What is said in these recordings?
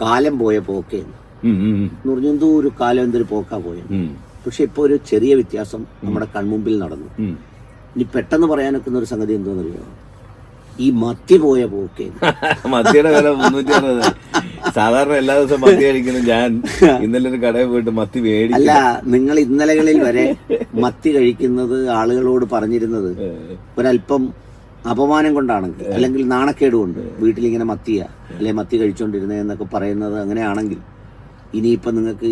കാലം പോയ പോക്കേന്ന്. എന്ന് പറഞ്ഞാൽ എന്തോ ഒരു കാലം എന്തൊരു പോക്കാ പോയത് പക്ഷെ ഇപ്പൊ ഒരു ചെറിയ വ്യത്യാസം നമ്മുടെ കൺമുമ്പിൽ നടന്നു. ഇനി പെട്ടെന്ന് പറയാനൊക്കുന്ന ഒരു സംഗതി എന്തോന്നറിയോ? ഈ മത്തി പോയ പോക്കേന്ന്. മത്തിയുടെ വില മുന്നൂറ്റി അറുപത്. സാധാരണ എല്ലാ ദിവസവും മത്തി കഴിക്കുന്നു ഞാൻ. ഇന്നലെ ഒരു കടയിൽ പോയിട്ട് മത്തി മേടിച്ചു അല്ല നിങ്ങൾ ഇന്നലകളിൽ വരെ മത്തി കഴിക്കുന്നത് ആളുകളോട് പറഞ്ഞിരുന്നത് ഒരല്പം അപമാനം കൊണ്ടാണെങ്കിൽ അല്ലെങ്കിൽ നാണക്കേട് കൊണ്ട് വീട്ടിലിങ്ങനെ മത്തിയ അല്ലെ മത്തി കഴിച്ചോണ്ടിരുന്നത് എന്നൊക്കെ പറയുന്നത് അങ്ങനെയാണെങ്കിൽ ഇനിയിപ്പൊ നിങ്ങൾക്ക്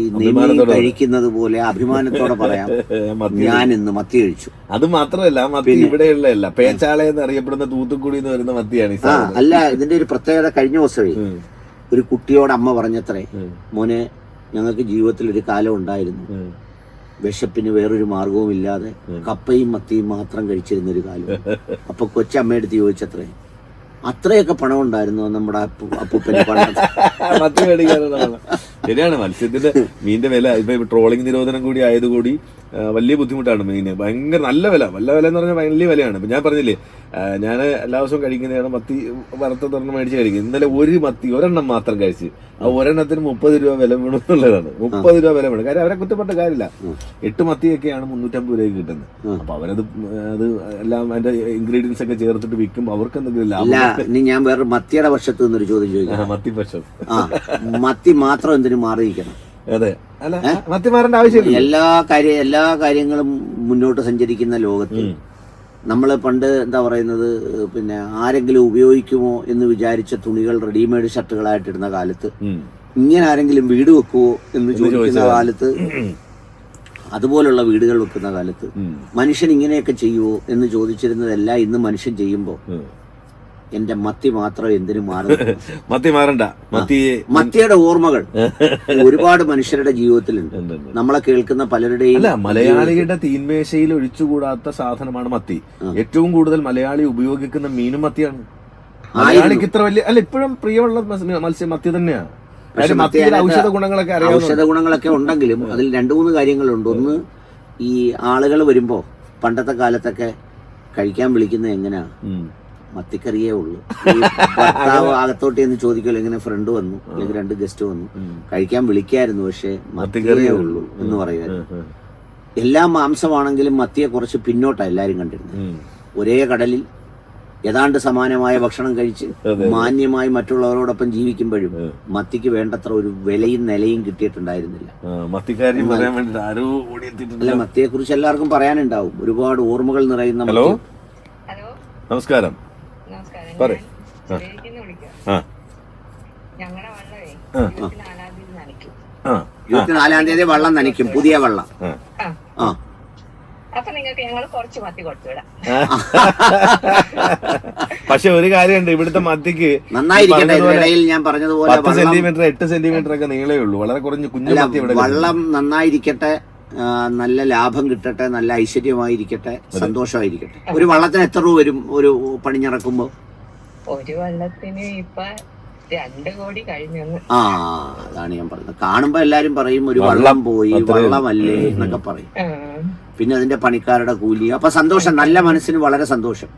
കഴിക്കുന്നത് പോലെ അഭിമാനത്തോടെ പറയാം. ഞാൻ ഇന്ന് മത്തി കഴിച്ചു. അത് മാത്രമല്ല മത്തി ഇവിടെയുള്ളതല്ല പേച്ചാള എന്ന് അറിയപ്പെടുന്ന തൂത്തുക്കുടി എന്ന് വരുന്ന മത്തിയാണ് ആ അല്ല ഇതിന്റെ ഒരു പ്രത്യേകത കഴിഞ്ഞ ദിവസമേ ഒരു കുട്ടിയോട് അമ്മ പറഞ്ഞത്രേ മോനെ ഞങ്ങൾക്ക് ജീവിതത്തിൽ ഒരു കാലം ഉണ്ടായിരുന്നു. വിശപ്പിന് വേറൊരു മാർഗവും ഇല്ലാതെ കപ്പയും മത്തിയും മാത്രം കഴിച്ചിരുന്ന ഒരു കാലം. അപ്പൊ കൊച്ചമ്മയെടുത്ത് ചോദിച്ചത്രേ അത്രയൊക്കെ പണം ഉണ്ടായിരുന്നു നമ്മുടെ അപ്പൂപ്പന്റെ പണം. ശരിയാണ്. മത്സ്യത്തിന്റെ മീനിന്റെ വില ഇപ്പൊ ട്രോളിംഗ് നിരോധനം കൂടി ആയതുകൂടി വലിയ ബുദ്ധിമുട്ടാണ് മീന് ഭയങ്കര നല്ല വില. നല്ല വില എന്ന് പറഞ്ഞാൽ വലിയ വിലയാണ്. ഇപ്പൊ ഞാൻ പറഞ്ഞില്ലേ ഞാൻ എല്ലാ ദിവസവും കഴിക്കുന്നതാണ് മത്തി വറുത്ത തുറന്ന് മേടിച്ച് കഴിക്കും. ഇന്നലെ ഒരു മത്തി ഒരെണ്ണം മാത്രം കഴിച്ച് ആ ഒരെണ്ണത്തിന് മുപ്പത് രൂപ വില വേണം എന്നുള്ളതാണ്. മുപ്പത് രൂപ വില വേണം. കാര്യം അവരെ കുറ്റപ്പെട്ട കാര്യമില്ല. എട്ട് മത്തിയൊക്കെയാണ് മുന്നൂറ്റമ്പത് രൂപയ്ക്ക് കിട്ടുന്നത്. അപ്പൊ അവരത് അത് എല്ലാം അതിന്റെ ഇൻഗ്രീഡിയൻസ് ഒക്കെ ചേർത്തിട്ട് വിൽക്കും. അവർക്ക് എന്തെങ്കിലും ലാഭം ഞാൻ വേറെ മത്തിയുടെ പക്ഷത്ത് നിന്നൊരു ചോദ്യം ചോദിക്കാം. മത്തി പക്ഷം മത്തി മാത്രം എന്തിനു മാറിയിരിക്കണം. അതെ. അല്ല ആവശ്യമില്ല. എല്ലാ കാര്യ എല്ലാ കാര്യങ്ങളും മുന്നോട്ട് സഞ്ചരിക്കുന്ന ലോകത്ത് നമ്മൾ പണ്ട് എന്താ പറയുന്നത് പിന്നെ ആരെങ്കിലും ഉപയോഗിക്കുമോ എന്ന് വിചാരിച്ച തുണികൾ റെഡിമെയ്ഡ് ഷർട്ടുകളായിട്ടിരുന്ന കാലത്ത് ഇങ്ങനെ ആരെങ്കിലും വീട് വെക്കുമോ എന്ന് ചോദിക്കുന്ന കാലത്ത് അതുപോലുള്ള വീടുകൾ വെക്കുന്ന കാലത്ത് മനുഷ്യൻ ഇങ്ങനെയൊക്കെ ചെയ്യുമോ എന്ന് ചോദിച്ചിരുന്നതെല്ലാം ഇന്ന് മനുഷ്യൻ ചെയ്യുമ്പോൾ. എന്റെ മത്തി മാത്രം എന്തിനു മാറുന്നു. മത്തി മാറണ്ട. മത്തി മത്തിയുടെ ഓർമ്മകൾ ഒരുപാട് മനുഷ്യരുടെ ജീവിതത്തിലുണ്ട്. നമ്മളെ കേൾക്കുന്ന പലരുടെയും അല്ല മലയാളിയുടെ തീന്മേശയിൽ ഒഴിച്ചുകൂടാത്ത സാധനമാണ് മത്തി. ഏറ്റവും കൂടുതൽ മലയാളി ഉപയോഗിക്കുന്ന മീനും മത്തിയാണ്. മലയാളിക്ക് ഇത്ര വലിയ അല്ല ഇപ്പോഴും പ്രിയമുള്ള മത്സ്യ- മത്തി തന്നെയാണ് ഔഷധ ഗുണങ്ങളൊക്കെ ഔഷധ ഗുണങ്ങളൊക്കെ ഉണ്ടെങ്കിലും അതിൽ രണ്ടു മൂന്ന് കാര്യങ്ങളുണ്ട്. ഒന്ന് ഈ ആളുകൾ വരുമ്പോ പണ്ടത്തെ കാലത്തൊക്കെ കഴിക്കാൻ വിളിക്കുന്നത് എങ്ങനെയാ? ഉം. മത്തിക്കറിയേ ഉള്ളൂ. ഭർത്താവ് അകത്തോട്ട് എന്ന് ചോദിക്കുമല്ലോ ഇങ്ങനെ ഫ്രണ്ട് വന്നു അല്ലെങ്കിൽ രണ്ട് ഗസ്റ്റ് വന്നു. കഴിക്കാൻ വിളിക്കായിരുന്നു പക്ഷെ മത്തിക്കറിയേ ഉള്ളൂ. എന്ന് പറയുമായിരുന്നു. എല്ലാ മാംസമാണെങ്കിലും മത്തിയെ കുറച്ച് പിന്നോട്ടാ എല്ലാരും കണ്ടിരുന്നത്. ഒരേ കടലിൽ ഏതാണ്ട് സമാനമായ ഭക്ഷണം കഴിച്ച് മാന്യമായി മറ്റുള്ളവരോടൊപ്പം ജീവിക്കുമ്പോഴും മത്തിക്ക് വേണ്ടത്ര ഒരു വിലയും നിലയും കിട്ടിയിട്ടുണ്ടായിരുന്നില്ല. അല്ല മത്തിയെ കുറിച്ച് എല്ലാവർക്കും പറയാനുണ്ടാവും. ഒരുപാട് ഓർമ്മകൾ നിറയുന്ന ഹലോ ഹലോ നമസ്കാരം. ഞാൻ ആ. ഇരുപത്തിനാലാം തീയതി വെള്ളം നനയ്ക്കും പുതിയ വെള്ളം. ആ. അപ്പൊ നിങ്ങൾക്ക് ഞങ്ങൾ കുറച്ച് മത്തി കൊടുത്തുവിടാം. പക്ഷെ ഒരു കാര്യമുണ്ട്. ഇവിടുത്തെ മത്തിക്ക് നന്നായിരിക്കട്ടെ ഇടയിൽ ഞാൻ പറഞ്ഞതുപോലെ പത്ത് സെന്റിമീറ്റർ എട്ട് സെന്റിമീറ്റർ ഒക്കെ നീളേ ഉള്ളൂ. വളരെ കുറഞ്ഞ് കുഞ്ഞു മത്തി ഇവിടെ വള്ളം നന്നായിരിക്കട്ടെ നല്ല ലാഭം കിട്ടട്ടെ നല്ല ഐശ്വര്യമായിരിക്കട്ടെ സന്തോഷമായിരിക്കട്ടെ. ഒരു വള്ളത്തിന് എത്ര രൂപ വരും? ഒരു പണിഞ്ഞിറക്കുമ്പോ? ഒരു വള്ളത്തിന് ഇപ്പൊ രണ്ട് കോടി കഴിഞ്ഞു ആ അതാണ് ഞാൻ പറഞ്ഞത്. കാണുമ്പോ എല്ലാരും പറയും ഒരു വള്ളം പോയി വള്ളമല്ലേ എന്നൊക്കെ പറയും. പിന്നെ അതിന്റെ പണിക്കാരുടെ കൂലി. അപ്പൊ സന്തോഷം നല്ല മനസ്സിന് വളരെ സന്തോഷം.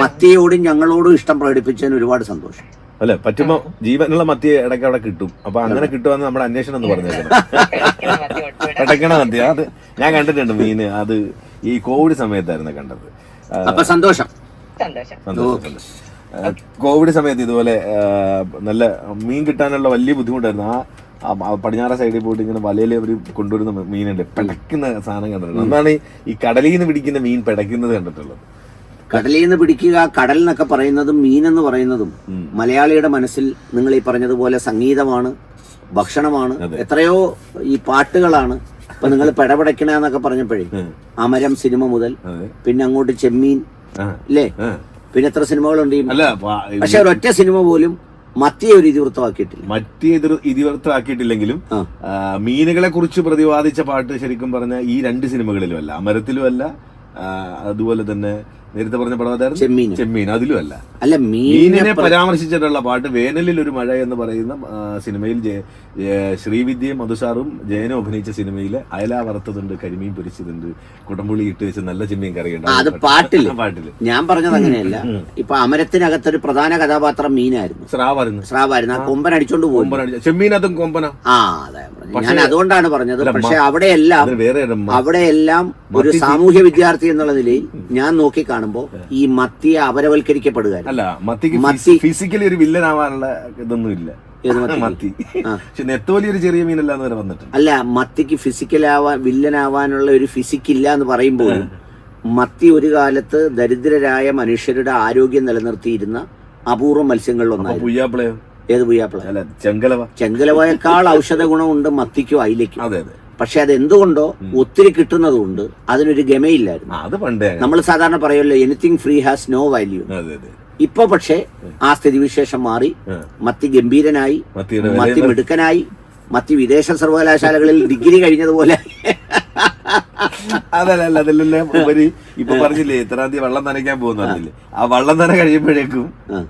മത്തിയോടും ഞങ്ങളോടും ഇഷ്ടം പ്രകടിപ്പിച്ചതിന് ഒരുപാട് സന്തോഷം. അല്ലെ പറ്റുമ്പോ ജീവനുള്ള മത്തി ഇടയ്ക്ക് അവിടെ കിട്ടും. അപ്പൊ അങ്ങനെ കിട്ടുമെന്ന് നമ്മുടെ അന്വേഷണം എന്ന് പറഞ്ഞേക്കണം. കൊടുത്തുവിടാം ഇടയ്ക്കണ മത്തി. അത് ഞാൻ കണ്ടിട്ടുണ്ട് മീന്. അത് ഈ കോവിഡ് സമയത്തായിരുന്നു കണ്ടത്. അപ്പൊ സന്തോഷം. സന്തോഷം. സന്തോഷം, കോവിഡ് സമയത്ത് ഇതുപോലെ നല്ല മീൻ കിട്ടാനുള്ള വലിയ ബുദ്ധിമുട്ടായിരുന്നു. ആ പടിഞ്ഞാറ സൈഡിൽ പോയിട്ട് ഇങ്ങനെ വലയിൽ അവർ കൊണ്ടുവരുന്ന മീനുണ്ട്. പിടയ്ക്കുന്ന സാധനം കണ്ടിട്ടുണ്ട്. എന്നാണ് ഈ- കടലിൽ നിന്ന് പിടിക്കുന്ന മീൻ പിടയ്ക്കുന്നത് കണ്ടിട്ടുള്ളത്. കടലിൽ നിന്ന് പിടിക്കുക കടൽ എന്നൊക്കെ പറയുന്നതും മീൻ എന്ന് പറയുന്നതും മലയാളിയുടെ മനസ്സിൽ നിങ്ങൾ ഈ പറഞ്ഞതുപോലെ സംഗീതമാണ് ഭക്ഷണമാണ് എത്രയോ ഈ പാട്ടുകളാണ് ഇപ്പൊ നിങ്ങൾ പെടപെടക്കണ എന്നൊക്കെ പറഞ്ഞപ്പോഴേ അമരം സിനിമ മുതൽ പിന്നെ അങ്ങോട്ട് ചെമ്മീൻ ആ. പിന്നെ എത്ര സിനിമകളുണ്ട് അല്ല പക്ഷെ ഒരൊറ്റ സിനിമ പോലും മത്തിയെ ഒരു ഇതിവൃത്തമാക്കിയിട്ടില്ല മറ്റേ എതിർ ഇതിവൃത്തമാക്കിയിട്ടില്ലെങ്കിലും മീനുകളെ കുറിച്ച് പ്രതിപാദിച്ച പാട്ട് ശരിക്കും പറഞ്ഞ ഈ രണ്ട് സിനിമകളിലും അല്ല അമരത്തിലും അല്ല അതുപോലെ തന്നെ നേരത്തെ പറഞ്ഞ പടം അതായിരുന്നു ചെമ്മീൻ. ചെമ്മീൻ. അതിലും അല്ല. അല്ല മീനിനെ പരാമർശിച്ചിട്ടുള്ള പാട്ട് വേനലിൽ ഒരു മഴ എന്ന് പറയുന്ന സിനിമയിൽ ശ്രീവിദ്യയും മധുസാറും ജയനും അഭിനയിച്ച സിനിമയിൽ അയല വറുത്തതുണ്ട് കരിമീൻ പൊരിച്ചതുണ്ട് കുടംപുളി ഇട്ട് വെച്ച് നല്ല ചെമ്മീൻ കറിയുണ്ട്. അത് പാട്ടിൽ പാട്ടിൽ. ഞാൻ പറഞ്ഞത് അങ്ങനെയല്ല. ഇപ്പൊ അമരത്തിനകത്തൊരു പ്രധാന കഥാപാത്രം മീനായിരുന്നു. സ്രാവായിരുന്നു സ്രാവായിരുന്നു ആ കൊമ്പൻ അടിച്ചോണ്ട് പോകും ചെമ്മീനതും കൊമ്പന? ആ അതെ. ഞാൻ അതുകൊണ്ടാണ് പറഞ്ഞത്. പക്ഷെ അവിടെയെല്ലാം അത് അവിടെയെല്ലാം ഒരു സാമൂഹ്യ വിദ്യാർത്ഥി എന്നുള്ള നിലയിൽ ഞാൻ നോക്കി കാണുമ്പോ ഈ മത്തിയെ അപരവൽക്കരിക്കപ്പെടുക അല്ല? മത്തിക്ക് മത്തി- ഫിസിക്കലി ഒരു വില്ലൻ ആവാനുള്ള ഇതൊന്നും ഇല്ല. മത്തി. പക്ഷെ നെത്തോലി ഒരു ചെറിയ മീനല്ല എന്ന് വരെ വന്നിട്ടുണ്ട്. അല്ല മത്തിക്ക് ഫിസിക്കലാവാൻ വില്ലനാവാനുള്ള ഒരു ഫിസിക് ഇല്ല എന്ന് പറയുമ്പോൾ മത്തി ഒരു കാലത്ത് ദരിദ്രരായ മനുഷ്യരുടെ ആരോഗ്യം നിലനിർത്തിയിരുന്ന അപൂർവ മത്സ്യങ്ങളിൽ ഒന്നായിരുന്നു. പുയ്യാപ്പിളയോ? ഏത് പുയ്യാപ്പിള? അല്ല ചെങ്കലവ. ചെങ്കലവയേക്കാൾ ഔഷധ ഗുണമുണ്ട് മത്തിക്കും അയിലയ്ക്കും. അതെ അതെ. പക്ഷെ അത് എന്തുകൊണ്ടോ ഒത്തിരി കിട്ടുന്നതുകൊണ്ട് അതിനൊരു ഗമയില്ലായിരുന്നു. അത് പണ്ടേ നമ്മൾ സാധാരണ പറയുമല്ലോ anything free has no value ഇപ്പൊ പക്ഷേ ആ സ്ഥിതിവിശേഷം മാറി. മത്തി ഗംഭീരനായി മത്തി മിടുക്കനായി മത്തി വിദേശ സർവകലാശാലകളിൽ ഡിഗ്രി കഴിഞ്ഞതുപോലെ. അതല്ല അതിലല്ലേ ഉപരി ഇപ്പൊ പറഞ്ഞില്ലേ ഇത്രാം തീയതി വെള്ളം നനയ്ക്കാൻ പോകുന്നില്ലേ ആ. വെള്ളം നന കഴിയുമ്പോഴേക്കും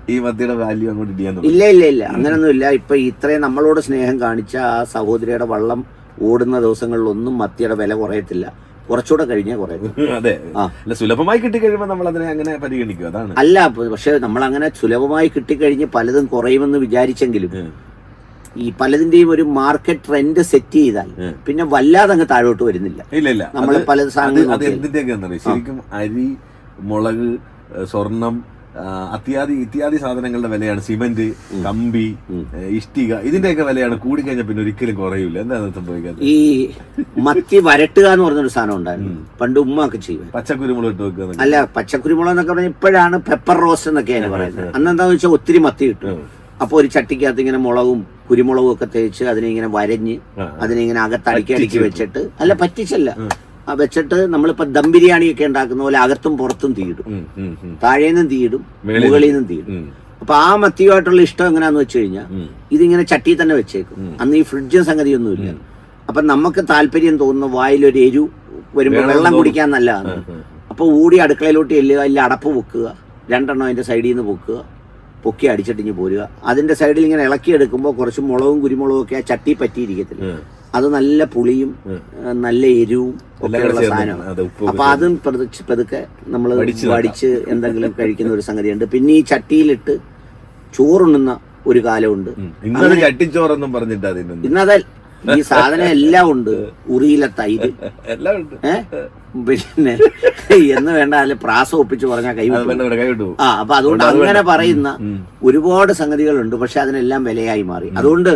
ഈ മത്തിയുടെ വാല്യൂ അങ്ങോട്ട് ഇടിയാൻ ഇല്ല ഇല്ല ഇല്ല ഇല്ല അങ്ങനൊന്നുമില്ല. ഇപ്പൊ ഇത്രയും നമ്മളോട് സ്നേഹം കാണിച്ച ആ സഹോദരിയുടെ വള്ളം ഓടുന്ന ദിവസങ്ങളിലൊന്നും മത്തിയുടെ വില കുറയത്തില്ല. കുറച്ചുകൂടെ കഴിഞ്ഞേ കുറയത്തില്ല അതെ. അല്ല സുലഭമായി കിട്ടിക്കഴിയുമ്പോൾ നമ്മൾ അതിനെ അങ്ങനെ പരിഗണിക്കും. അതാണ്. അല്ല പക്ഷെ നമ്മൾ അങ്ങനെ സുലഭമായി കിട്ടിക്കഴിഞ്ഞ് പലതും കുറയുമെന്ന് വിചാരിച്ചെങ്കിലും ഈ പലതിന്റെയും ഒരു മാർക്കറ്റ് ട്രെൻഡ് സെറ്റ് ചെയ്താൽ പിന്നെ വല്ലാതെ അങ്ങ് താഴോട്ട് വരുന്നില്ല. ഇല്ല ഇല്ല. നമ്മൾ പല സാധനങ്ങളും. ശരിക്കും അരി മുളക് സ്വർണം അത്യാദി ഇത്യാദി സാധനങ്ങളുടെ വിലയാണ്. സിമന്റ് കമ്പി ഇഷ്ടിക. ഇതിന്റെയൊക്കെ വിലയാണ്. കൂടിക്കഴിഞ്ഞാൽ പിന്നെ ഒരിക്കലും കുറയൂല. എന്താണ് സംഭവിക്കാത്തത്? ഈ മത്തി വരട്ടുക എന്ന് പറഞ്ഞൊരു സാധനം ഉണ്ടായിരുന്നു. പണ്ട് ഉമ്മ ഒക്കെ ചെയ്യും പച്ചക്കുരുമുളക് ഇട്ട് വെക്കുക അല്ല പച്ചക്കുരുമുളക് എന്നൊക്കെ പറഞ്ഞാൽ ഇപ്പോഴാണ് പെപ്പർ റോസ്റ്റ് എന്നൊക്കെയാണ് പറയുന്നത്. അന്ന് എന്താന്ന് വെച്ചാൽ ഒത്തിരി മത്തി കിട്ടും. അപ്പൊ ഒരു ചട്ടിക്കകത്ത് ഇങ്ങനെ മുളകും കുരുമുളകും ഒക്കെ തേച്ച് അതിനെ ഇങ്ങനെ വരഞ്ഞ് അതിനെ ഇങ്ങനെ അകത്ത് അടുക്കി വെച്ചിട്ട് അല്ല പറ്റിച്ചല്ല. വെച്ചിട്ട് നമ്മളിപ്പോ ദം ബിരിയാണി ഒക്കെ ഉണ്ടാക്കുന്ന പോലെ അകത്തും പുറത്തും തീയിടും. താഴേന്നും തീയിടും മുകളിൽ നിന്നും തീയിടും. അപ്പൊ ആ മത്തിയുമായിട്ടുള്ള ഇഷ്ടം എങ്ങനെയാന്ന് വെച്ച് കഴിഞ്ഞാൽ. ഇതിങ്ങനെ ചട്ടി തന്നെ വെച്ചേക്കും. അന്ന് ഈ ഫ്രിഡ്ജും സംഗതിയൊന്നുമില്ല. അപ്പൊ നമുക്ക് താല്പര്യം തോന്നുന്നു വായിലൊരു എരു വരുമ്പോൾ വെള്ളം കുടിക്കാൻ നല്ലതാണ്. അപ്പൊ ഊടി അടുക്കളയിലോട്ട് ചെല്ലുക അതിൽ അടപ്പ് പൊക്കുക രണ്ടെണ്ണം അതിന്റെ സൈഡിൽ നിന്ന് പൊക്കുക പൊക്കി അടിച്ചിട്ടിഞ്ഞ് പോരുക. അതിന്റെ സൈഡിൽ ഇങ്ങനെ ഇളക്കി എടുക്കുമ്പോൾ കുറച്ച് മുളകും കുരുമുളകും ഒക്കെ ആ ചട്ടി പറ്റിയിരിക്കത്തില്ല. അത് നല്ല പുളിയും നല്ല എരിവും ഒക്കെ ഒക്കെയുള്ള സാധനം സാധനമാണ്. അപ്പൊ അതും പതുക്കെ നമ്മൾ വടിച്ച് എന്തെങ്കിലും കഴിക്കുന്ന ഒരു സംഗതിയുണ്ട്. പിന്നെ ഈ ചട്ടിയിലിട്ട് ചോറുണ്ണുന്ന ഒരു കാലമുണ്ട്. ചട്ടിച്ചോറെന്നും പറഞ്ഞിട്ട് ഇന്നതെ ഈ സാധനം എല്ലാം ഉണ്ട്. ഉറിയിലെ തൈര്. എല്ലാം ഉണ്ട്. പിന്നെ എന്ന് വേണ്ട അതിൽ പ്രാസം ഒപ്പിച്ച് പറഞ്ഞാൽ കൈ കൈവിട്ടു ആ അപ്പൊ അതുകൊണ്ട് അങ്ങനെ പറയുന്ന ഒരുപാട് സംഗതികളുണ്ട്. പക്ഷെ അതിനെല്ലാം വിലയായി മാറി. അതുകൊണ്ട്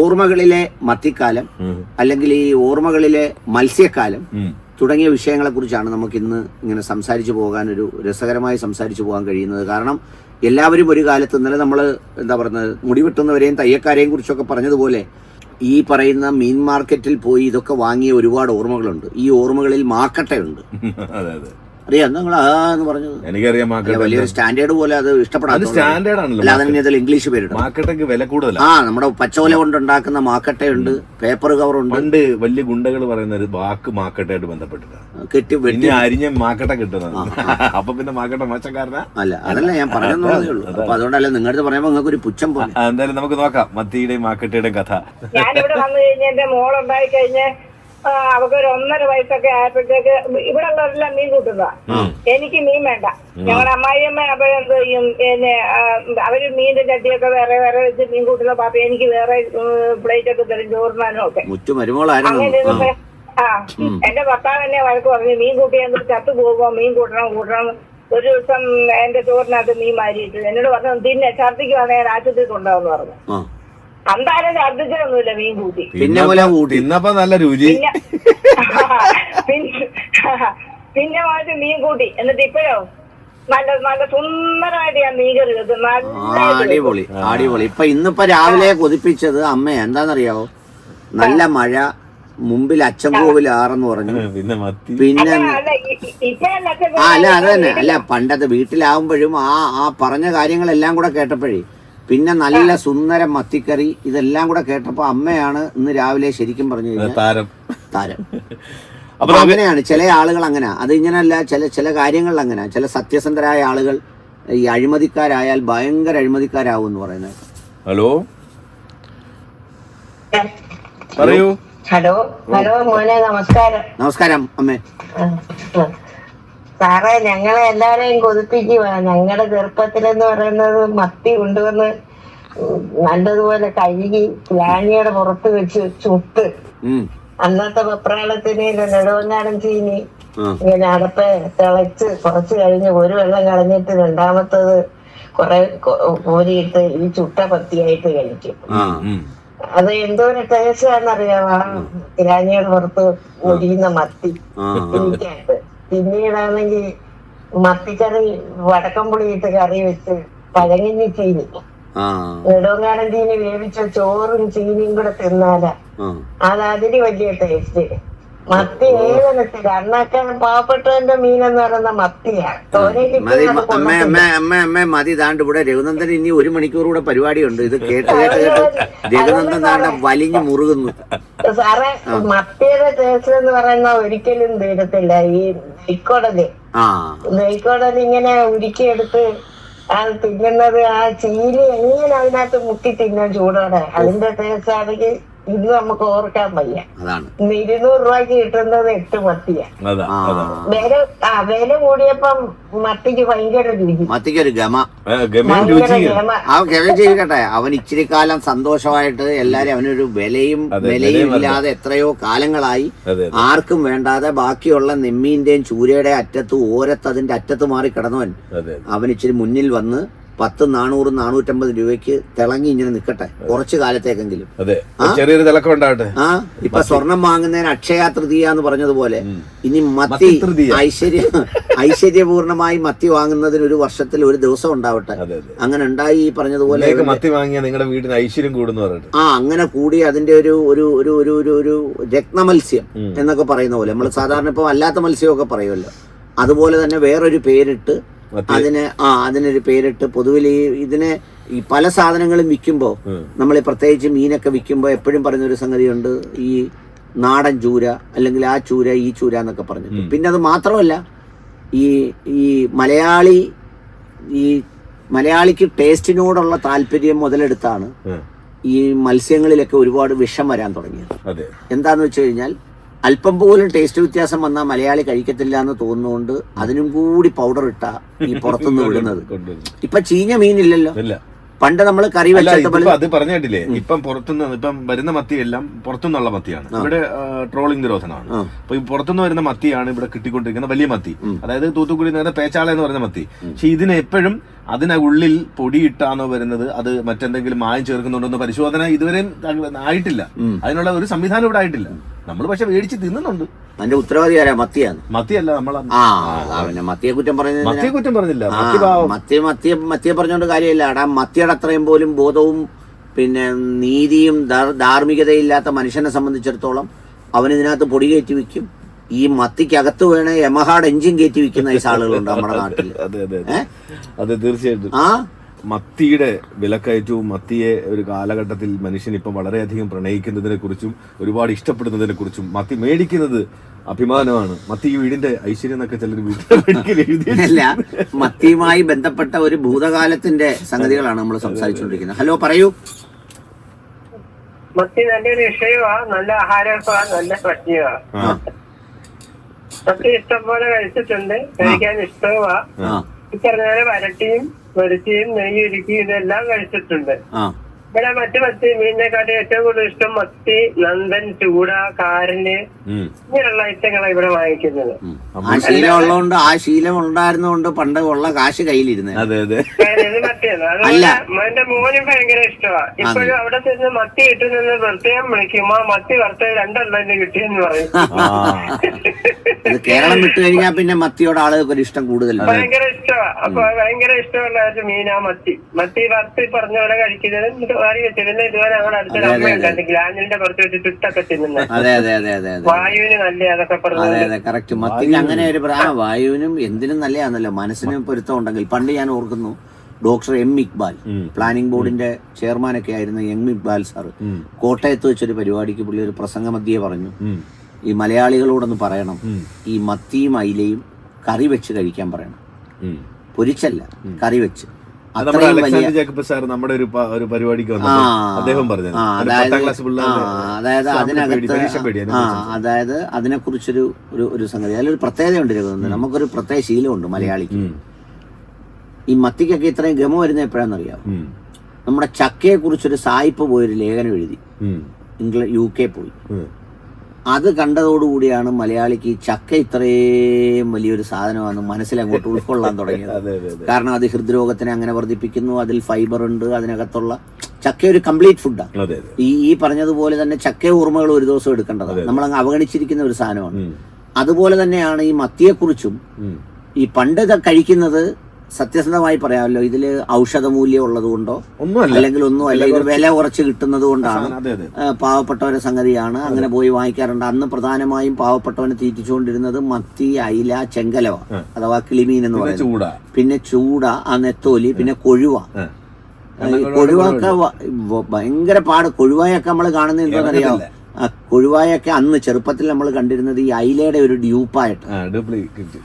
ഓർമ്മകളിലെ മത്തിക്കാലം അല്ലെങ്കിൽ ഈ ഓർമ്മകളിലെ മത്സ്യക്കാലം തുടങ്ങിയ വിഷയങ്ങളെ കുറിച്ചാണ് നമുക്ക് ഇന്ന് ഇങ്ങനെ സംസാരിച്ചു പോകാൻ ഒരു രസകരമായി സംസാരിച്ചു പോകാൻ കഴിയുന്നത്. കാരണം എല്ലാവരും ഒരു കാലത്ത് ഇന്നലെ നമ്മൾ എന്താ പറയുന്നത് മുടിവെട്ടുന്നവരെയും തയ്യക്കാരെയും കുറിച്ചൊക്കെ പറഞ്ഞതുപോലെ ഈ പറയുന്ന മീൻ മാർക്കറ്റിൽ പോയി ഇതൊക്കെ വാങ്ങിയ ഒരുപാട് ഓർമ്മകളുണ്ട്. ഈ ഓർമ്മകളിൽ മാക്കട്ടയുണ്ട് അറിയാം നിങ്ങൾ ആ എന്ന് പറഞ്ഞത്? എനിക്കറിയാം മാർക്കറ്റ് വലിയൊരു സ്റ്റാൻഡേർഡ് പോലെ അത് അത് ഇഷ്ടപ്പെടാത്ത സ്റ്റാൻഡേർഡ് ആണല്ലോ അതിന് ഇംഗ്ലീഷ് പേരിടും മാർക്കറ്റൊക്കെ വില കൂടുതലാണ് ആ നമ്മുടെ പച്ചോല കൊണ്ടുണ്ടാക്കുന്ന മാക്കട്ടയുണ്ട് പേപ്പർ കവറുണ്ട് പണ്ട് വലിയ ഗുണ്ടകൾ പറയുന്ന ഒരു വാക്ക് മാക്കട്ടയായിട്ട് ബന്ധപ്പെട്ടിട്ടാണ് കെട്ടി വെട്ടി. പിന്നെ അരിഞ്ഞ മാക്കട്ട കിട്ടുന്നത് അപ്പൊ പിന്നെ മാക്കട്ട മോശക്കാരനാ? അല്ല അതല്ല ഞാൻ പറഞ്ഞതേ ഉള്ളൂ അപ്പൊ അതുകൊണ്ടല്ല നിങ്ങളുടെ പറയുമ്പോൾ നിങ്ങൾക്ക് ഒരു പുച്ഛം പോലെ. എന്തായാലും നമുക്ക് നോക്കാം. മത്തിയുടെയും മാക്കട്ടയുടെയും കഥ. ഞാനിവിടെ വന്നു കഴിഞ്ഞ് എന്റെ മോളുണ്ടായി കഴിഞ്ഞ് ആ, അവക്ക് ഒരു ഒന്നര വയസ്സൊക്കെ ആയപ്പോഴത്തേക്ക് ഇവിടെ ഉള്ളവരെല്ലാം മീൻ കൂട്ടുന്നതാ. എനിക്ക് മീൻ വേണ്ട. ഞങ്ങളുടെ അമ്മായിയമ്മ അപ്പോഴെന്ത് ചെയ്യും? പിന്നെ അവർ മീനിന്റെ ചട്ടിയൊക്കെ വേറെ വേറെ വെച്ച് മീൻ കൂട്ടുന്ന പാപ്പ എനിക്ക് വേറെ പ്ലേറ്റ് ഒക്കെ തരും ചോറിനാനും ഒക്കെ. അങ്ങനെ ആ. എന്റെ ഭർത്താവ് തന്നെ വഴക്ക് പറഞ്ഞു മീൻ കൂട്ടി എന്ത് ചത്തു പോകുമോ? മീൻ കൂട്ടണം കൂട്ടണം. ഒരു ദിവസം എന്റെ ചോറിനകത്ത് മീൻ മാരിയിട്ട് എന്നോട് പറഞ്ഞു തിന്നെ ഛർദിക്കുവാണെങ്കിൽ ആശുപത്രി കൊണ്ടുപോകുന്നു പറഞ്ഞു. അന്താരം ഛർദിച്ചതൊന്നുമില്ല മീൻ കൂട്ടി. പിന്നെ മുല കൂട്ടി. ഇന്നപ്പോ നല്ല രുചി. പിന്നെ പിന്നെ പിന്നെ മാറ്റി മീൻ കൂട്ടി. എന്നിട്ട് ഇപ്പോഴോ? നല്ല നല്ല സുന്ദരമായിട്ട് ഞാൻ മീൻ കറി വെക്കും. ആ, നല്ല അടിപൊളി അടിപൊളി. ഇപ്പൊ ഇന്നിപ്പോ രാവിലെ കൊതിപ്പിച്ചത് അമ്മ എന്താണെന്നറിയാവോ? നല്ല മഴ മുമ്പിൽ അച്ചൻകോവിൽ ആറെന്ന് പറഞ്ഞു. പിന്നെ മത്തി. പിന്നെ അല്ല ഇപ്പഴല്ല ആ അല്ല അത് തന്നെ. അല്ല പണ്ടത്തെ വീട്ടിലാവുമ്പോഴും ആ ആ പറഞ്ഞ കാര്യങ്ങളെല്ലാം കൂടെ കേട്ടപ്പോഴേ പിന്നെ നല്ല സുന്ദരം മത്തിക്കറി ഇതെല്ലാം കൂടെ കേട്ടപ്പോ അമ്മയാണ് ഇന്ന് രാവിലെ ശരിക്കും പറഞ്ഞു താരം. താരം. അപ്പൊ അങ്ങനെയാണ്. ചില ആളുകൾ അങ്ങനെ. അത് ഇങ്ങനെയല്ല ചില ചില കാര്യങ്ങളിൽ അങ്ങനെ. ചില സത്യസന്ധരായ ആളുകൾ ഈ അഴിമതിക്കാരായാൽ ഭയങ്കര അഴിമതിക്കാരാവും എന്ന് പറയുന്നത്. ഹലോ? പറയൂ. ഹലോ ഹലോ മോനെ നമസ്കാരം. നമസ്കാരം അമ്മേ. സാറേ ഞങ്ങളെ എല്ലാരെയും കൊതിപ്പിക്കുക ഞങ്ങളുടെ ചെറുപ്പത്തിലെന്ന് പറയുന്നത് മത്തി കൊണ്ടുവന്ന് നല്ലതുപോലെ കഴുകി ലാനിയുടെ പുറത്ത് വെച്ച് ചുട്ട്. അന്നത്തെ വെപ്രാളത്തിന് നെടുവങ്ങാടൻ ചീനി. ഇങ്ങനെ അടപ്പ് തിളച്ച് കുറച്ച് കഴിഞ്ഞ് ഒരു വെള്ളം കളഞ്ഞിട്ട് രണ്ടാമത്തത് കുറെ കോരിയിട്ട് ഈ ചുട്ട പത്തിയായിട്ട് കഴിക്കും. അത് എന്തോ ഒരു ടേസ്റ്റ് ടേസ്റ്റാന്നറിയാമോ ഗ്രാനിയുടെ പുറത്ത് ഒരിയുന്ന മത്തി. പിന്നീടാണെങ്കിൽ മത്തിക്കറി വടക്കംപുളിയിട്ട് കറി വെച്ച് പഴങ്ങിഞ്ഞി ചീനി. ആ. നെടുവങ്ങാടൻ ചീനി വേവിച്ച ചോറും ചീനിയും കൂടെ തിന്നാലാ അത് അതിന് വലിയ ടേസ്റ്റ് മത്തി ഏതനത്തില്ല അന്നൊക്കെ പാവപ്പെട്ടവന്റെ മീൻ എന്ന് പറയുന്ന മത്തിയാ. തോനെ മതി കിട്ടിയത് അമ്മ അമ്മ അമ്മ അമ്മ മതി താണ്ട് ഇവിടെ രഘുനന്ദൻ ഇനി ഒരു മണിക്കൂർ കൂടെ പരിപാടിയുണ്ട്. ഇത് കേട്ട് കേട്ട് കേട്ട്. രഘുനന്ദൻ താണ്ട വലിഞ്ഞു മുറുകുന്നു. സാറേ മത്തിയുടെ ടേസ്റ്റ് എന്ന് പറയുന്ന ഒരിക്കലും തീരത്തില്ല. ഈ നെയ്ക്കോടതി ആ. നെയ്ക്കോടൽ ഇങ്ങനെ ഉരുക്കിയെടുത്ത് അത് തിന്നുന്നത് ആ ചീനി എങ്ങനെ അതിനകത്ത് മുക്കി തിന്നാൻ ചൂടോടെ? അതിന്റെ ടേസ്റ്റ് ആണെങ്കിൽ ഇത് നമുക്ക് ഓർക്കാൻ വയ്യ. അതാണ്. ഇന്ന് ഇരുന്നൂറ് രൂപയ്ക്ക് കിട്ടുന്നത് എട്ട് മത്തിയാ. വില ആ വില കൂടിയപ്പം മത്തിക്ക് ഭയങ്കര രുചി. മത്തിക്കൊരു ഗമ. ചെയ്യട്ടെ അവൻ ഇച്ചിരി കാലം സന്തോഷമായിട്ട് എല്ലാരും അവനൊരു വിലയും വിലയും ഇല്ലാതെ എത്രയോ കാലങ്ങളായി ആർക്കും വേണ്ടാതെ ബാക്കിയുള്ള നെമ്മീന്റെയും ചൂരയുടെ അറ്റത്ത് ഓരത്ത് അതിന്റെ അറ്റത്ത് മാറി കിടന്നവൻ അവൻ ഇച്ചിരി മുന്നിൽ വന്ന് പത്ത് നാനൂറ് നാനൂറ്റമ്പത് രൂപയ്ക്ക് തിളങ്ങി ഇങ്ങനെ നിൽക്കട്ടെ കുറച്ചു കാലത്തേക്കെങ്കിലും. ചെറിയൊരു തിളക്കം ഉണ്ടാവട്ടെ ആ? ഇപ്പൊ സ്വർണം വാങ്ങുന്നതിന് അക്ഷയ തൃതീയ എന്ന് പറഞ്ഞതുപോലെ ഇനി മത്തി. ഐശ്വര്യ ഐശ്വര്യപൂർണമായി മത്തി വാങ്ങുന്നതിന് ഒരു വർഷത്തിൽ ഒരു ദിവസം ഉണ്ടാവട്ടെ. അങ്ങനെ ഉണ്ടായി ഈ പറഞ്ഞതുപോലെ മത്തി വാങ്ങിയ നിങ്ങളുടെ വീടിന് ഐശ്വര്യം കൂടുന്നു ആ അങ്ങനെ കൂടി അതിന്റെ ഒരു ഒരു ഒരു ഒരു ഒരു ഒരു രത്നമത്സ്യം എന്നൊക്കെ പറയുന്ന പോലെ. നമ്മൾ സാധാരണ ഇപ്പൊ അല്ലാത്ത മത്സ്യമൊക്കെ പറയുമല്ലോ. അതുപോലെ തന്നെ വേറൊരു പേരിട്ട് അതിന് ആ അതിനൊരു പേരിട്ട് പൊതുവിൽ ഈ ഇതിനെ ഈ പല സാധനങ്ങളും വിൽക്കുമ്പോൾ നമ്മൾ പ്രത്യേകിച്ച് മീനൊക്കെ വിൽക്കുമ്പോൾ എപ്പോഴും പറയുന്ന ഒരു സംഗതിയുണ്ട് ഈ നാടൻ ചൂര അല്ലെങ്കിൽ ആ ചൂര ഈ ചൂര എന്നൊക്കെ പറഞ്ഞു പിന്നെ അത് മാത്രമല്ല ഈ ഈ മലയാളി ഈ മലയാളിക്ക് ടേസ്റ്റിനോടുള്ള താല്പര്യം മുതലെടുത്താണ്. ഈ മത്സ്യങ്ങളിലൊക്കെ ഒരുപാട് വിഷം വരാൻ തുടങ്ങിയത്. എന്താന്ന് വെച്ച് കഴിഞ്ഞാൽ അല്പം പോലും ടേസ്റ്റ് വ്യത്യാസം വന്നാൽ മലയാളി കഴിക്കത്തില്ല എന്ന് തോന്നുന്നുകൊണ്ട് അതിനും കൂടി പൗഡർ ഇട്ട ഈ പുറത്തുനിന്ന് വിടുന്നത്. ഇപ്പൊ ചീഞ്ഞ മീനില്ലല്ലോ പണ്ട് നമ്മൾ കറി അത് പറഞ്ഞു കേട്ടില്ലേ? ഇപ്പം പുറത്തുനിന്ന് ഇപ്പം വരുന്ന മത്തി എല്ലാം പുറത്തുനിന്നുള്ള മത്തിയാണ്. ഇവിടെ ട്രോളിംഗ് നിരോധനമാണ്. അപ്പൊ ഈ പുറത്തുനിന്ന് വരുന്ന മത്തിയാണ് ഇവിടെ കിട്ടിക്കൊണ്ടിരിക്കുന്ന വലിയ മത്തി. അതായത് തൂത്തുക്കുടി നേരെ പേച്ചാള എന്ന് പറയുന്ന മത്തി. പക്ഷെ ഇതിന് എപ്പോഴും അതിന് ഉള്ളിൽ പൊടിയിട്ടാണോ വരുന്നത്? അത് മറ്റെന്തെങ്കിലും മായം ചേർക്കുന്നുണ്ടോ എന്ന് പരിശോധന ഇതുവരെയും ആയിട്ടില്ല. അതിനുള്ള ഒരു സംവിധാനം ഇവിടെ ആയിട്ടില്ല. നമ്മൾ പക്ഷെ മേടിച്ച് തിന്നുന്നുണ്ട്. അതിന്റെ ഉത്തരവാദി ആരാ? മത്തിയാണ്. മത്തിയല്ല പിന്നെ മത്തിയെ കുറ്റം പറയുന്നത്? മത്തിയെ കുറ്റം പറഞ്ഞില്ല. മത്തിയ മത്തിയെ മത്തിയെ പറഞ്ഞോണ്ട് കാര്യമില്ല. അടാ മത്തിയുടെ അത്രയും പോലും ബോധവും പിന്നെ നീതിയും ധാർ- ധാർമ്മികതയില്ലാത്ത മനുഷ്യനെ സംബന്ധിച്ചിടത്തോളം അവൻ ഇതിനകത്ത് പൊടി കയറ്റി വിൽക്കും ഈ മത്തിക്കകത്ത് വേണേ യമഹാഡ് എഞ്ചിൻ കയറ്റി വിൽക്കുന്ന ഈ ആളുകളുണ്ട് നമ്മുടെ നാട്ടിൽ അതെ അതെ അതെ. അതെ തീർച്ചയായിട്ടും. ആ? മത്തിയുടെ വിലക്കയറ്റവും മത്തിയെ ഒരു കാലഘട്ടത്തിൽ മനുഷ്യൻ ഇപ്പം വളരെയധികം പ്രണയിക്കുന്നതിനെ കുറിച്ചും ഒരുപാട് ഇഷ്ടപ്പെടുന്നതിനെ കുറിച്ചും മത്തി മേടിക്കുന്നത് അഭിമാനമാണ്. മത്തി വീടിന്റെ ഐശ്വര്യം എന്നൊക്കെ ചിലർ മത്തിയുമായി ബന്ധപ്പെട്ട ഒരു ഭൂതകാലത്തിന്റെ സംഗതികളാണ് നമ്മൾ സംസാരിച്ചുകൊണ്ടിരിക്കുന്നത്. ഹലോ പറയൂ. മത്തി നല്ലൊരു വിഷയമാണ് നല്ല ആഹാരമാണ് നല്ല ഭക്ഷ്യമാണ് മത്തി ഇഷ്ടം പോലെ കഴിച്ചിട്ടുണ്ട്. കഴിക്കാൻ ഇഷ്ടവുമാണ് ഈ പറഞ്ഞ പോലെ വരട്ടിയും വെറുത്തിയും നെയ്യൊരുക്കിയും ഇതെല്ലാം കഴിച്ചിട്ടുണ്ട്. ഇവിടെ മറ്റു മത്തി മീനിനെക്കാട്ടി ഏറ്റവും കൂടുതൽ ഇഷ്ടം മത്തി നന്ദൻ ചൂട കാരന് ഇങ്ങനെയുള്ള ഐറ്റങ്ങളാണ് ഇവിടെ വാങ്ങിക്കുന്നത്. ആ ശീലം ഉള്ളതുകൊണ്ട് ആ ശീലം ഉണ്ടായിരുന്നോണ്ട് പണ്ട് ഉള്ള കാശ് കയ്യിലിരുന്നു. അതെ അതെ. മത്തിയാണ്. അല്ല. അതുപോലെ എന്റെ മോനും ഭയങ്കര ഇഷ്ടമാണ് ഇപ്പോഴും അവിടെ ചെന്ന് മത്തി കിട്ടുന്ന പ്രത്യേകം വിളിക്കും. ആ മത്തി വറുത്ത രണ്ടെണ്ണം കിട്ടിയെന്ന് പറയും. ഇത് കേരളം വിട്ടു കഴിഞ്ഞാൽ പിന്നെ മത്തിയോട് ആളുകൾക്ക് ഒരു ഇഷ്ടം കൂടുതൽ ഭയങ്കര ഇഷ്ടമാണ് അപ്പൊ ഭയങ്കര ഇഷ്ടമുള്ള മീനാ മത്തി. മത്തി വറുത്ത് പറഞ്ഞ പോലെ കഴിക്കുന്നതും ഇത് കറി വെച്ചിരുന്ന ഇതുപോലെ ഞങ്ങളുടെ അടുത്തൊരു അമ്മയുണ്ട് ഗ്ലാനിന്റെ പുറത്ത് വെച്ച് ചുട്ടൊക്കെ തിന്നുന്നത് അതെ അതെ അതെ അതെ അതെ. വായുവിന് നല്ല അതൊക്കെ അതെ കറക്റ്റ് അങ്ങനെ ഒരു പ്രാ വായുവിനും എന്തിനും നല്ലതാണല്ലോ. മനസ്സിനും പൊരുത്തം ഉണ്ടെങ്കിൽ. പണ്ട് ഞാൻ ഓർക്കുന്നു ഡോക്ടർ എം ഇക്ബാൽ. പ്ലാനിംഗ് ബോർഡിന്റെ ചെയർമാനൊക്കെ ആയിരുന്ന എം ഇക്ബാൽ സാറ് കോട്ടയത്ത് വെച്ചൊരു പരിപാടിക്ക് പുള്ളി ഒരു പ്രസംഗ മധ്യേ പറഞ്ഞു. ഈ മലയാളികളോടൊന്ന് പറയണം. ഈ മത്തിയും അയിലയും കറി വെച്ച് കഴിക്കാൻ പറയണം. പൊരിച്ചല്ല കറി വെച്ച്. നമ്മുടെ അലക്സാണ്ടർ ജേക്കബ് സാർ നമ്മുടെ ഒരു ഒരു പരിപാടിക്ക് ആ. അദ്ദേഹം പറഞ്ഞത്. ആ, അതായത് അതിനകത്ത് അതായത് അതിനെക്കുറിച്ചൊരു ഒരു ഒരു സംഗതി. അതിലൊരു പ്രത്യേകതയുണ്ട് രഘുനന്ദൻ. നമുക്കൊരു പ്രത്യേക ശീലമുണ്ട് മലയാളിക്ക്. ഈ മത്തിക്കൊക്കെ ഇത്രയും ഗമ വരുന്ന എപ്പോഴാണെന്നറിയാം അറിയാം നമ്മുടെ ചക്കയെ കുറിച്ചൊരു സായിപ്പ് പോയൊരു ലേഖനം എഴുതി. ഇംഗ്ലണ്ട് യു കെ പോയി. അത് കണ്ടതോടുകൂടിയാണ് മലയാളിക്ക് ഈ ചക്ക ഇത്രയും വലിയൊരു സാധനമാണ് മനസ്സിൽ അങ്ങോട്ട് ഉൾക്കൊള്ളാൻ തുടങ്ങിയത്. കാരണം അത് ഹൃദ്രോഗത്തിനെ അങ്ങനെ വർദ്ധിപ്പിക്കുന്നു അതിൽ ഫൈബർ ഉണ്ട് അതിനകത്തുള്ള ചക്ക ഒരു കംപ്ലീറ്റ് ഫുഡാണ് ഈ ഈ പറഞ്ഞതുപോലെ തന്നെ ചക്ക ഓർമ്മകൾ ഒരു ദിവസം എടുക്കേണ്ടതാണ്. നമ്മൾ അങ്ങ് അവഗണിച്ചിരിക്കുന്ന ഒരു സാധനമാണ്. അതുപോലെ തന്നെയാണ് ഈ മത്തിയെക്കുറിച്ചും ഈ പണ്ട് കഴിക്കുന്നത് സത്യസന്ധമായി പറയാമല്ലോ ഇതിൽ ഔഷധ മൂല്യം ഉള്ളതുകൊണ്ടോ അല്ലെങ്കിൽ ഒന്നും അല്ല ഇത് വില കുറച്ച് കിട്ടുന്നത് കൊണ്ടാണ് പാവപ്പെട്ടവരെ സംഗതിയാണ്. അങ്ങനെ പോയി വാങ്ങിക്കാറുണ്ട്. അന്ന് പ്രധാനമായും പാവപ്പെട്ടവനെ തീറ്റിച്ചുകൊണ്ടിരുന്നത് മത്തി അയില ചെങ്കലവ അഥവാ കിളിമീൻ എന്ന് പറയുന്നത്. പിന്നെ ചൂട ആ നെത്തോലി പിന്നെ കൊഴുവ. കൊഴുവൊക്കെ ഭയങ്കര പാട്. കൊഴുവയൊക്കെ നമ്മൾ കാണുന്നത് എന്താണെന്നറിയാമോ കൊഴുവായൊക്കെ അന്ന് ചെറുപ്പത്തിൽ നമ്മൾ കണ്ടിരുന്നത് ഈ അയിലയുടെ ഒരു ഡ്യൂപ്പായിട്ട്.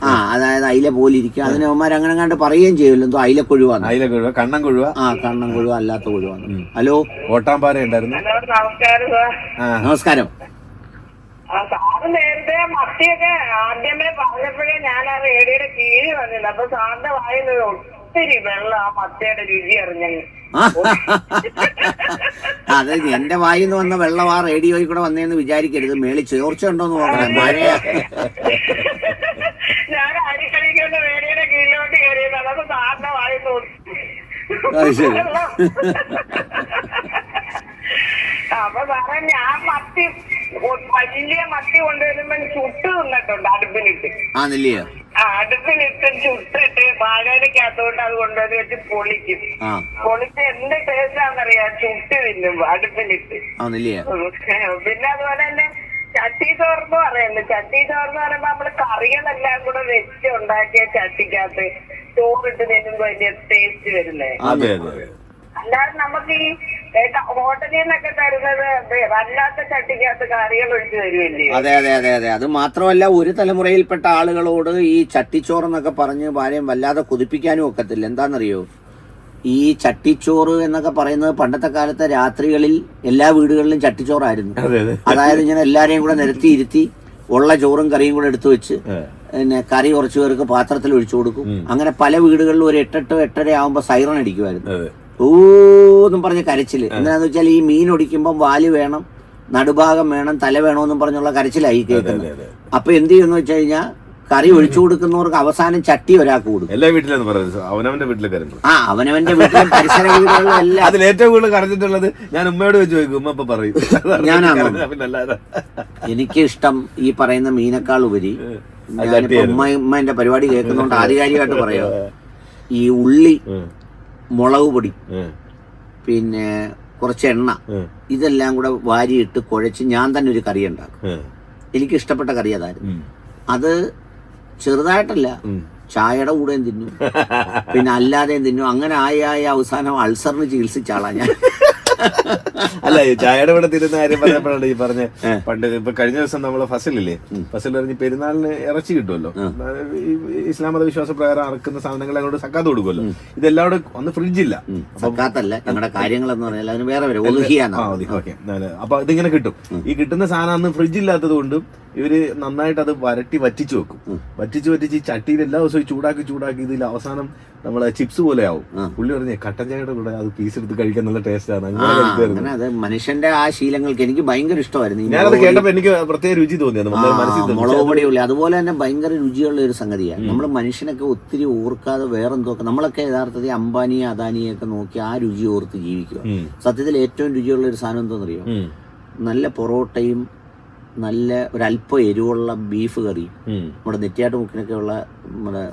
ആ അതായത് അയില പോലെ ഇരിക്കുക അതിന് അവന്മാർ അങ്ങനെ കണ്ട് പറയുകയും ചെയ്യുമല്ലോ എന്തോ അയില കൊഴുവാണ് അയില കൊഴുവ കണ്ണം കൊഴുവ. ആ കണ്ണം കൊഴുവ അല്ലാത്ത കൊഴുവാണ് ഹലോ? ഓട്ടാമ്പാറ ഉണ്ടായിരുന്നു. നമസ്കാരം സാർ. നമസ്കാരം. ആ സാറ് നേരത്തെ മത്തിയൊക്കെ ആദ്യമേ പറഞ്ഞപ്പോഴേ ഞാൻ ആ റേഡിയോയുടെ കീഴിൽ വന്നില്ല അപ്പൊ സാറിന്റെ വായിൽ ഒത്തിരി വെള്ളം ആ മത്തിയുടെ രുചി അറിഞ്ഞങ്ങ് അത് എന്റെ വായിൽ നിന്ന് വന്ന വെള്ളം ആ റേഡിയോയിൽ കൂടെ വന്നേന്ന് വിചാരിക്കരുത്. മേളി ചോർച്ച ഉണ്ടോന്ന് നോക്കണം. മഴയാ. അപ്പൊ സാറേ ഞാൻ മത്തി വലിയ മത്തി കൊണ്ടുവരുമ്പോ ചുട്ട് തിന്നിട്ടുണ്ട് അടുപ്പിലിട്ട്. ആ നെല്ലിയോ? അടുപ്പിലിട്ട് ചുട്ടിട്ട് വാഴയിലേക്കകത്തോട്ട് അത് കൊണ്ടുവന്ന് വെച്ച് പൊളിക്കും. പൊളിച്ച് എന്ത് ടേസ്റ്റ് ആണെന്നറിയാം ചുട്ട് തിന്നുമ്പോ അടുപ്പിലിട്ട്. പിന്നെ അതുപോലെ തന്നെ ചട്ടി ചോർന്ന് പറയുന്നത് ചട്ടി ചോർന്ന് പറയുമ്പോ നമ്മൾ കറികളെല്ലാം കൂടെ വെച്ച് ഉണ്ടാക്കിയ ചട്ടിക്കകത്ത് ചോറിട്ട് തിന്നുമ്പോ അതിന്റെ ടേസ്റ്റ് വരുന്നേ. അല്ലാതെ നമുക്ക് ഈ ഹോട്ടലിൽ നിന്നൊക്കെ തരുന്നത് വല്ലാത്ത ചട്ടിക്കകത്ത് കറികൾ ഒഴിച്ച് തരുമല്ലേ അതെ അതെ അതെ അതെ. അത് മാത്രമല്ല ഒരു തലമുറയിൽപ്പെട്ട ആളുകളോട് ഈ ചട്ടിച്ചോറെന്നൊക്കെ പറഞ്ഞ് ഭാര്യം വല്ലാതെ കുതിപ്പിക്കാനും ഒക്കത്തില്ല. എന്താണെന്നറിയോ? ഈ ചട്ടിച്ചോറ് എന്നൊക്കെ പറയുന്നത് പണ്ടത്തെ കാലത്തെ രാത്രികളിൽ എല്ലാ വീടുകളിലും ചട്ടിച്ചോറായിരുന്നു. അതെ അതെ. അതായത് ഇങ്ങനെ എല്ലാരെയും കൂടെ നിരത്തി ഇരുത്തി ഉള്ള ചോറും കറിയും കൂടെ എടുത്തു വെച്ച്. പിന്നെ കറി കുറച്ചു പേർക്ക് പാത്രത്തിൽ ഒഴിച്ചു കൊടുക്കും. അങ്ങനെ പല വീടുകളിലും ഒരു എട്ടെട്ടോ എട്ടര ആകുമ്പോൾ സൈറൺ അടിക്കുമായിരുന്നു. അതെ. ഓ പറഞ്ഞ പറഞ്ഞ് കരച്ചിൽ എന്താണെന്ന് വെച്ചാൽ ഈ മീൻ ഒടിക്കുമ്പോൾ വാൽ വേണം നടുഭാഗം വേണം തല വേണമെന്നും പറഞ്ഞുള്ള കരച്ചിലായി കേൾക്കുന്നത്. അപ്പൊ എന്ത് ചെയ്യുന്ന വെച്ച് കഴിഞ്ഞാൽ കറി ഒഴിച്ചു കൊടുക്കുന്നവർക്ക് അവസാനം ചട്ടി ഒരാൾക്ക് കൊടുക്കും. എല്ലാ വീട്ടിലും അവനവന്റെ ആ അവനവന്റെ വീട്ടിലും പരിസര വീടുകളിലും എല്ലാം. അതിൽ ഏറ്റവും കൂടുതൽ കരഞ്ഞിട്ടുള്ളത് ഞാൻ ഉമ്മയോട് വെച്ച് ചോദിക്കും ഉമ്മ ഇപ്പൊ പറയും. ഞാനാണോ? എനിക്ക് ഇഷ്ടം ഈ പറയുന്ന മീനേക്കാൾ ഉപരി ഉമ്മ ഉമ്മ എന്റെ പരിപാടി കേൾക്കുന്നോണ്ട് ആധികാരികമായിട്ട് പറയാം. ഈ ഉള്ളി. മുളക് പൊടി പിന്നെ കുറച്ച് എണ്ണ ഇതെല്ലാം കൂടെ വാരിയിട്ട് കുഴച്ച് ഞാൻ തന്നെ ഒരു കറി ഉണ്ടാക്കും. എനിക്ക് ഇഷ്ടപ്പെട്ട കറി അതായിരുന്നു. അത് ചെറുതായിട്ടല്ല. ചായയുടെ കൂടെയും തിന്നു. പിന്നെ അല്ലാതെയും തിന്നു. അങ്ങനെ ആയി ആയി അവസാനം അൾസറിന് ചികിത്സിച്ചാളാ ഞാൻ. അല്ല ചായയുടെ ഇവിടെ തിരുന്ന കാര്യം പറഞ്ഞപ്പോഴാണ് ഈ പറഞ്ഞ പണ്ട് ഇപ്പൊ കഴിഞ്ഞ ദിവസം നമ്മൾ ഫസലില്ലേ? ഫസൽ പറഞ്ഞ് പെരുന്നാളിന് ഇറച്ചി കിട്ടുമല്ലോ. ഇസ്ലാം മത വിശ്വാസ പ്രകാരം അറക്കുന്ന സാധനങ്ങൾ അങ്ങോട്ട് സക്കാത്ത് കൊടുക്കുമല്ലോ. ഇതെല്ലാം കൂടെ ഒന്ന് ഫ്രിഡ്ജില്ല. സക്കാത്തല്ല ഞങ്ങളുടെ കാര്യങ്ങൾ എന്ന് പറഞ്ഞാൽ അതിന് വേറെ വരും. അപ്പൊ ഇതിങ്ങനെ കിട്ടും. ഈ കിട്ടുന്ന സാധനം അന്ന് ഫ്രിഡ്ജില്ലാത്തത് കൊണ്ടും ഇവർ നന്നായിട്ട് അത് വരട്ടി വറ്റിച്ചു വെക്കും. വറ്റിച്ച് വറ്റിച്ച് ഈ ചട്ടിയിൽ എല്ലാ ദിവസവും ചൂടാക്കി ചൂടാക്കി ഇതിൽ അവസാനം നമ്മളെ ചിപ്സ് പോലെ ആവും. പുള്ളി പറഞ്ഞേ കട്ടൻ ചായയുടെ കൂടെ അത് പീസ് എടുത്ത് കഴിക്കാൻ നല്ല ടേസ്റ്റ് ആണ്. അങ്ങനെ അത് മനുഷ്യന്റെ ആ ശീലങ്ങൾക്ക് എനിക്ക് ഭയങ്കര ഇഷ്ടമായിരുന്നു ഞാനത് കേട്ടപ്പോ എനിക്ക് പ്രത്യേക രുചി തോന്നിയത്. മുളക് പൊടിയുള്ളി അതുപോലെ തന്നെ ഭയങ്കര രുചിയുള്ള ഒരു സംഗതിയാണ്. നമ്മൾ മനുഷ്യനൊക്കെ ഒത്തിരി ഓർക്കാതെ വേറെന്തോ നമ്മളൊക്കെ യഥാർത്ഥത്തിൽ അംബാനിയെ അദാനിയെ ഒക്കെ നോക്കി ആ രുചി ഓർത്ത് ജീവിക്കുക. സത്യത്തിൽ ഏറ്റവും രുചിയുള്ള ഒരു സാധനം എന്തോന്നറിയോ നല്ല പൊറോട്ടയും നല്ല ഒരു ഒരല്പം എരിവുള്ള ബീഫ് കറി. നമ്മുടെ നെറ്റിയാട്ട് മുക്കിനൊക്കെ ഉള്ള നമ്മുടെ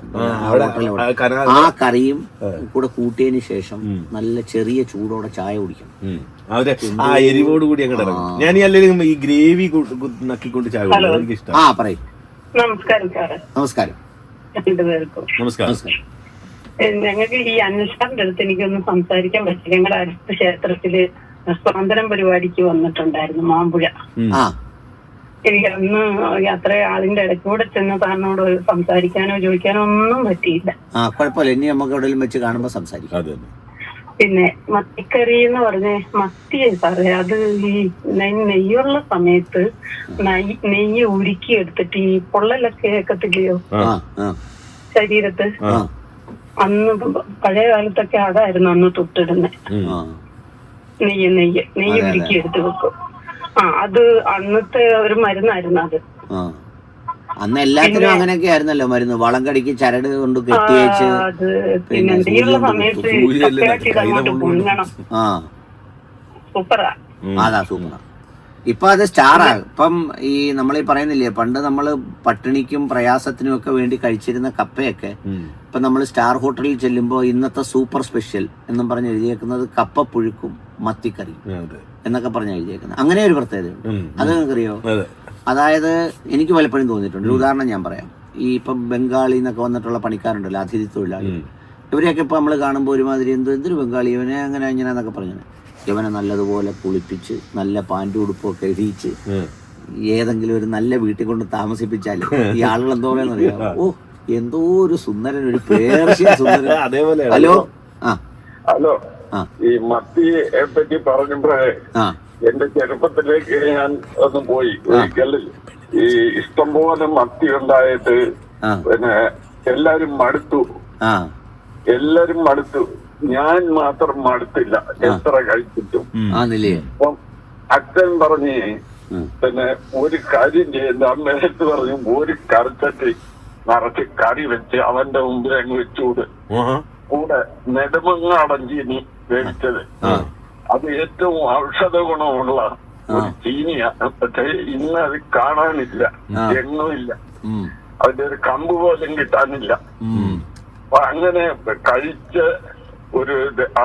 ആ, കറിയും കൂടെ കൂട്ടിയതിന് ശേഷം നല്ല ചെറിയ ചൂടോടെ ചായ കുടിക്കണം. ആ എരിവോട് കൂടി അങ്ങോട്ട് ഇറങ്ങും. ഞാൻ ഈ അല്ലെങ്കിൽ ഈ ഗ്രേവി നക്കിക്കൊണ്ട് ചായ. എനിക്ക് ഇഷ്ടം ആ പറയും. നമസ്കാരം സാറേ. നമസ്കാരം. രണ്ടുപേർക്കും. നമസ്കാരം. ഞങ്ങൾക്ക് ഈ അനുഷാറിന്റെ അടുത്ത് എനിക്കൊന്ന് സംസാരിക്കാൻ പറ്റില്ല. ഞങ്ങളുടെ അടുത്ത ക്ഷേത്രത്തിൽ സ്വാതന്ത്ര്യം പരിപാടിക്ക് വന്നിട്ടുണ്ടായിരുന്നു മാമ്പുഴ. എനിക്ക് അന്ന് അത്ര ആളിന്റെ ഇടയ്ക്ക് കൂടെ ചെന്ന് സാറിനോട് സംസാരിക്കാനോ ചോദിക്കാനോ ഒന്നും പറ്റിയില്ല. ആ കുഴപ്പമില്ല. ഇനി നമുക്ക് എവിടെയെങ്കിലും വെച്ച് കാണുമ്പോൾ സംസാരിക്കാം. അതെ പിന്നെ മത്തിക്കറി എന്ന് പറഞ്ഞ മത്തിയെ സാറേ അത് ഈ നെയ്- നെയ്യുള്ള സമയത്ത് നെയ് നെയ്യ് ഉരുക്കി എടുത്തിട്ട് ഈ പൊള്ളലൊക്കെ ഏക്കത്തില്ലയോ ആ. ആ ശരീരത്ത്. അന്ന് പഴയ കാലത്തൊക്കെ അതായിരുന്നു അന്ന് തൊട്ടിടുന്നത് ആ. നെയ്യ് നെയ്യ് നെയ്യ് ഉരുക്കി എടുത്ത് വെക്കും. ആ അത് അന്നത്തെ ഒരു മരുന്നായിരുന്നു അത്. ആ. അന്ന് എല്ലാത്തിനും അങ്ങനെയൊക്കെ ആയിരുന്നല്ലോ മരുന്ന്. വളം കടിക്ക് ചരട് കൊണ്ട് കെട്ടിയേച്ച് അത് പിന്നെ സമയത്ത് ആ. സൂപ്പറാ. അതാ സൂപ്പർ ഇപ്പൊ അത് സ്റ്റാറാ. ഇപ്പം ഈ നമ്മൾ ഈ പറയുന്നില്ലേ പണ്ട് നമ്മൾ പട്ടിണിക്കും പ്രയാസത്തിനും ഒക്കെ വേണ്ടി കഴിച്ചിരുന്ന കപ്പയൊക്കെ. ഇപ്പൊ നമ്മൾ സ്റ്റാർ ഹോട്ടലിൽ ചെല്ലുമ്പോൾ ഇന്നത്തെ സൂപ്പർ സ്പെഷ്യൽ എന്നും പറഞ്ഞ് എഴുതിയേക്കുന്നത് കപ്പ പുഴുക്കും മത്തിക്കറി അതെ. എന്നൊക്കെ പറഞ്ഞ എഴുതിയേക്കുന്നത്. അങ്ങനെ ഒരു പ്രത്യേകതയുണ്ട്. അത് നിങ്ങൾക്കറിയോ? അതെ. അതായത് എനിക്ക് പലപ്പോഴും തോന്നിയിട്ടുണ്ട്. ഒരു ഉദാഹരണം ഞാൻ പറയാം. ഈ ഇപ്പം ബംഗാളിൽ നിന്നൊക്കെ വന്നിട്ടുള്ള പണിക്കാരുണ്ടല്ലോ അതിഥി തൊഴിലാളികൾ ഉം. ഇവരെയൊക്കെ ഇപ്പൊ നമ്മൾ കാണുമ്പോൾ ഒരുമാതിരി എന്തോ എന്തൊരു ബംഗാളി? ഇവനെ അങ്ങനെ ഇങ്ങനെ എന്നൊക്കെ പറഞ്ഞു ഇവനെ നല്ലതുപോലെ കുളിപ്പിച്ച് നല്ല പാന്റ് ഉടുപ്പൊക്കെ എഴുതിയിച്ച് ഏതെങ്കിലും ഒരു നല്ല വീട്ടിൽ കൊണ്ട് താമസിപ്പിച്ചാൽ ഈ ആളുകൾ എന്തോ പറയാന്നറിയാം? ഓ എന്തോ ഒരു സുന്ദരൻ ഒരു പേർഷ്യ സുന്ദരൻ. അതേപോലെ ഹലോ? ആ. ഹലോ. ആ ഈ മത്തിയെ പറ്റി പറഞ്ഞപ്പോഴേ എന്റെ ചെറുപ്പത്തിലേക്ക് ഞാൻ ഒന്ന് പോയി. ഒരിക്കൽ ഈ ഇഷ്ടംപോലെ മത്തി ഉണ്ടായിട്ട് പിന്നെ എല്ലാരും മടുത്തു. ആ. എല്ലാരും മടുത്തു. ഞാൻ മാത്രം മടുത്തില്ല. എത്ര കഴിച്ചിട്ടും. അപ്പം അച്ഛൻ പറഞ്ഞ് പിന്നെ ഒരു കാര്യം ചെയ്യുന്ന അമ്മയടുത്ത് പറഞ്ഞു ഒരു കറുത്തട്ടി നിറച്ച് കറി വെച്ച് അവന്റെ മുമ്പിൽ അങ്ങ് വെച്ചുകൂട്. കൂടെ നെടുമങ്ങാടൻ വേവിച്ചത് അത് ഏറ്റവും ഔഷധ ഗുണമുള്ള ഒരു ചീനിയാണ് പക്ഷേ ഇന്ന് അത് കാണാനില്ല. ഉം. അതിന്റെ ഒരു കമ്പ് പോലും കിട്ടാനില്ല. അപ്പൊ അങ്ങനെ കഴിച്ച് ഒരു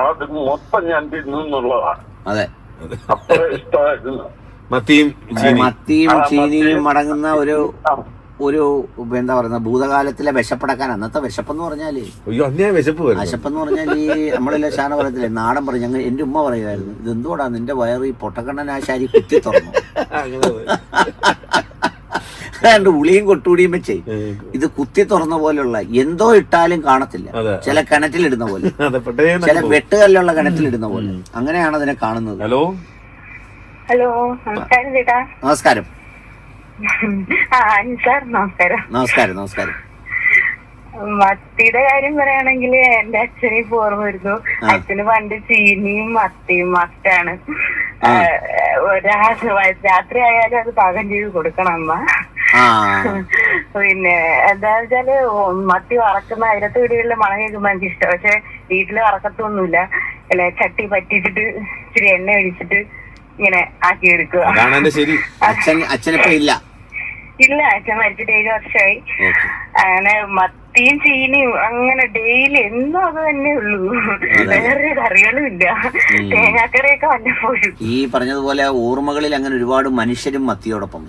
അത് മൊത്തം ഞാൻ തിന്നുന്നുള്ളതാണ് അതെ. അത്ര ഇഷ്ടമായിരുന്നു. മത്തിയും മത്തിയും ചീനിയും മടങ്ങുന്ന അടങ്ങുന്ന ഒരു. ഒരു എന്താ പറയുന്ന ഭൂതകാലത്തിലെ വിശപ്പടക്കാൻ അന്നത്തെ വിശപ്പെന്ന് പറഞ്ഞാൽ അയ്യോ അന്നേ വിശപ്പ് വരും വിശപ്പെന്ന് പറഞ്ഞാൽ ഈ നമ്മളെല്ലാം ശാന പറയത്തില്ലേ നാടൻ പറഞ്ഞു ഞങ്ങൾ എന്റെ ഉമ്മ പറയുമായിരുന്നു ഇത് എന്തുകൊണ്ടാ നിന്റെ വയറ് ഈ പൊട്ടക്കണ്ണൻ ആ പൊട്ടക്കണ്ണനാശാരി കുത്തി തുറന്നു? രണ്ട് ഉളിയും കൊട്ടുകൂടിയും വെച്ചേ ഇത് കുത്തി തുറന്ന പോലെയുള്ള എന്തോ ഇട്ടാലും കാണത്തില്ല. ചില കിണറ്റിലിടുന്ന പോലെ. ചില വെട്ടുകല്ലുള്ള കിണറ്റിലിടുന്ന പോലെ. അങ്ങനെയാണ് അതിനെ കാണുന്നത്. ഹലോ? ഹലോ നമസ്കാരം നമസ്കാരം. സാർ നമസ്കാരം. നമസ്കാരം നമസ്കാരം. മത്തിയുടെ കാര്യം പറയുകയാണെങ്കിൽ എന്റെ അച്ഛനെ ഓർമ്മ വരുന്നു. അച്ഛന് പണ്ട് ചീനിയും മത്തിയും മസ്റ്റാണ്. രാത്രി ആയാലും അത് പാകം ചെയ്ത് കൊടുക്കണം അമ്മ. പിന്നെ എന്താ വെച്ചാൽ മത്തി വറക്കുന്ന അതിലത്തെ വീടുകളിലെ മണം കേൾക്കുമ്പോ എനിക്ക് ഇഷ്ടം. പക്ഷെ വീട്ടിൽ വറക്കത്തൊന്നുമില്ല. അല്ലെ ചട്ടി പറ്റിച്ചിട്ട് ഇച്ചിരി എണ്ണ ഒഴിച്ചിട്ട് ഇങ്ങനെ ആക്കി എടുക്കുക അച്ഛൻ അച്ഛനിപ്പോ ഇല്ല. ഇല്ല അച്ഛൻ മരിച്ചിട്ട് ഏഴ് വർഷമായി അങ്ങനെ മത്തിയും ചീനിയും അങ്ങനെ ഡെയിലി എന്നും അത് തന്നെ ഉള്ളൂ. വേറെ കറികളും ഇല്ല. തേങ്ങാക്കറിയൊക്കെ വല്ലപ്പോഴും ഈ പറഞ്ഞതുപോലെ ഓർമ്മകളിൽ അങ്ങനെ ഒരുപാട് മനുഷ്യരും മത്തിയോടൊപ്പം.